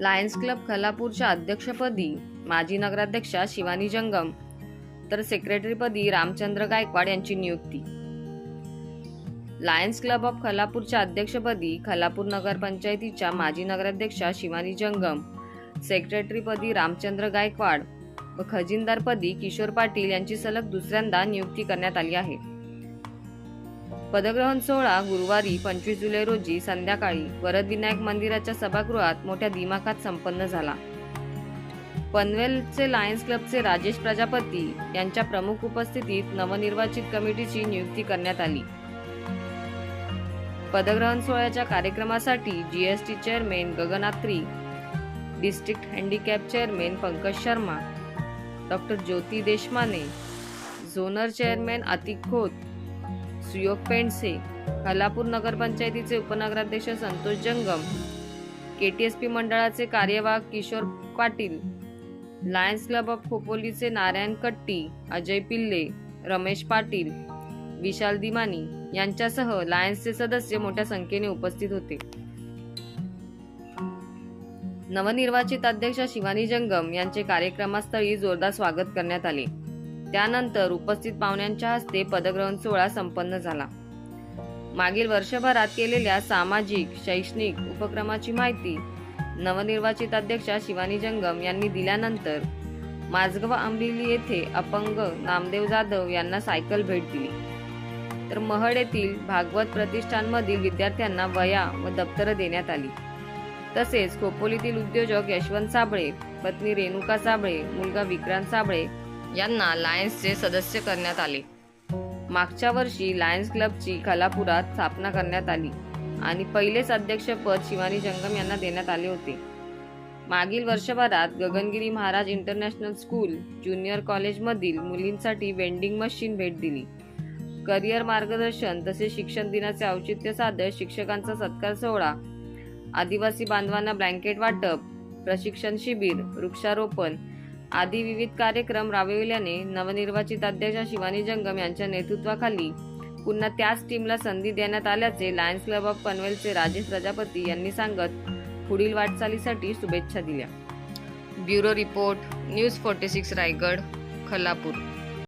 Lions club खलापूरच्या अध्यक्षपदी माजी नगराध्यक्षा शिवानी जंगम तर सेक्रेटरीपदी रामचंद्र गायकवाड यांची नियुक्ती. लायन्स क्लब ऑफ खलापूरच्या अध्यक्षपदी खलापूर नगरपंचायतीच्या माजी नगराध्यक्षा शिवानी जंगम सेक्रेटरीपदी रामचंद्र गायकवाड व खजिनदारपदी किशोर पाटील यांची सलग दुसऱ्यांदा नियुक्ती करण्यात आली आहे. पदग्रहण सोहळा गुरुवारी पंचवीस जुलै रोजी संध्याकाळी वरदविनायक मंदिराच्या सभागृहात मोठ्या दिमाखात संपन्न झाला. पनवेलचे लायन्स क्लबचे राजेश प्रजापती यांच्या प्रमुख उपस्थितीत नवनिर्वाचित कमिटीची नियुक्ती करण्यात आली. पदग्रहण सोहळ्याच्या कार्यक्रमासाठी GST chairman गगनात्री district handicap chairman Pankaj Sharma doctor Jyoti Deshmane झोनर chairman Atik Khot Suyog Pendse Khalapur नगरपंचायतीचे उपनगराध्यक्ष Santosh Jangam K T S P मंडळाचे कार्यवाहक Kishor Patil lions club of खोपोलीचे Narayan Katti Ajay पिल्ले रमेश पाटील विशाल दिमानी यांच्यासह लायन्सचे सदस्य मोठ्या संख्येने उपस्थित होते. नवनिर्वाचित अध्यक्ष शिवानी जंगम यांचे कार्यक्रमास्थळी जोरदार स्वागत करण्यात आले. त्यानंतर उपस्थित पाहुण्यांच्या हस्ते पदग्रहण सोहळा संपन्न झाला. मागील वर्षभरात केलेल्या सामाजिक शैक्षणिक उपक्रमाची माहिती नवनिर्वाचित अध्यक्षा शिवानी जंगम यांनी दिल्यानंतर माझगाव आंबिली येथे अपंग नामदेव जाधव यांना सायकल भेट दिली. तर महड येथील भागवत प्रतिष्ठानमधील विद्यार्थ्यांना वया व दप्तरं देण्यात आली. तसेच खोपोलीतील उद्योजक यशवंत साबळे पत्नी रेणुका साबळे मुलगा विक्रांत साबळे यांना लायन्सचे सदस्य करण्यात आले. मागच्या वर्षी लायन्स क्लबची खालापुरात स्थापना करण्यात आली आणि पहिलेच अध्यक्षपद शिवानी जंगम यांना देण्यात आले होते. मागील वर्षभरात Gagangiri Maharaj international school junior कॉलेजमधील मुलींसाठी वेंडिंग मशीन भेट दिली. करिअर मार्गदर्शन तसेच शिक्षण दिनाचे औचित्य साधत शिक्षकांचा सत्कार सोहळा आदिवासी बांधवांना ब्लँकेट वाटप प्रशिक्षण शिबिर वृक्षारोपण आदी विविध कार्यक्रम राबविल्याने नवनिर्वाचित अध्यक्षा शिवानी जंगम यांच्या नेतृत्वाखाली पुन्हा त्याच टीमला संधी देण्यात आल्याचे लायन्स क्लब ऑफ पनवेलचे राजेश प्रजापती यांनी सांगत पुढील वाटचालीसाठी शुभेच्छा दिल्या. Bureau report news forty six Raigad Khalapur.